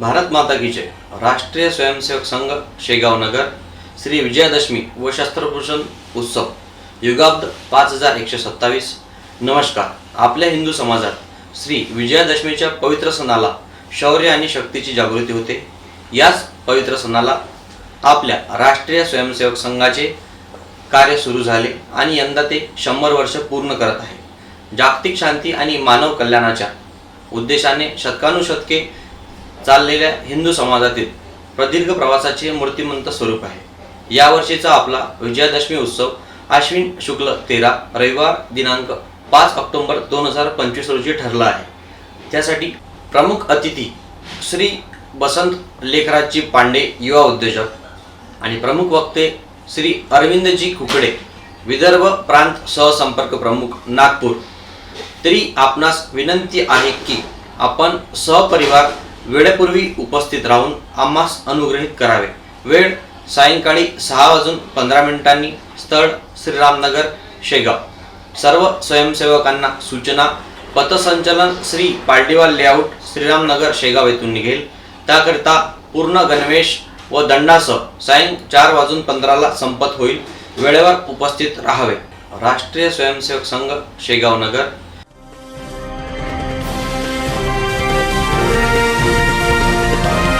भारत माता की जय। राष्ट्रीय स्वयंसेवक संघ शेगाव नगर श्री विजयादशमी व शस्त्रभूषण उत्सव युगाब्द पाच हजार एकशे सत्तावीस। नमस्कार आपल्या हिंदू समाजात श्री विजयादशमीच्या पवित्र सणाला शौर्य आणि शक्तीची जागृती होते. याच पवित्र सणाला आपल्या राष्ट्रीय स्वयंसेवक संघाचे कार्य सुरू झाले आणि यंदा ते शंभर वर्ष पूर्ण करत आहे. जागतिक शांती आणि मानव कल्याणाच्या उद्देशाने शतकानुशतके चाललेल्या हिंदू समाजातील प्रदीर्घ प्रवासाचे मूर्तिमंत स्वरूप आहे. यावर्षीचा आपला विजयादशमी उत्सव आश्विन शुक्ल तेरा रविवार दिनांक पाच ऑक्टोंबर दोन हजार पंचवीस रोजी ठरला आहे. त्यासाठी प्रमुख अतिथी श्री बसंत लेखराजजी पांडे युवा उद्योजक आणि प्रमुख वक्ते श्री अरविंदजी कुकडे विदर्भ प्रांत सहसंपर्क प्रमुख नागपूर. तरी आपणास विनंती आहे की आपण सहपरिवार वेळेपूर्वी उपस्थित राहून आम्हास अनुग्रहित करावे. वेळ सायंकाळी सहा वाजून पंधरा मिनिटांनी. स्थळ श्रीरामनगर शेगाव. सर्व स्वयंसेवकांना सूचना. पथसंचलन श्री पार्टीवाल लेआउट श्रीरामनगर शेगाव येथून निघेल. त्याकरिता पूर्ण गणवेश व दंडासह सायं चार वाजून पंधराला संपत होईल. वेळेवर उपस्थित राहावे. राष्ट्रीय स्वयंसेवक संघ शेगाव नगर.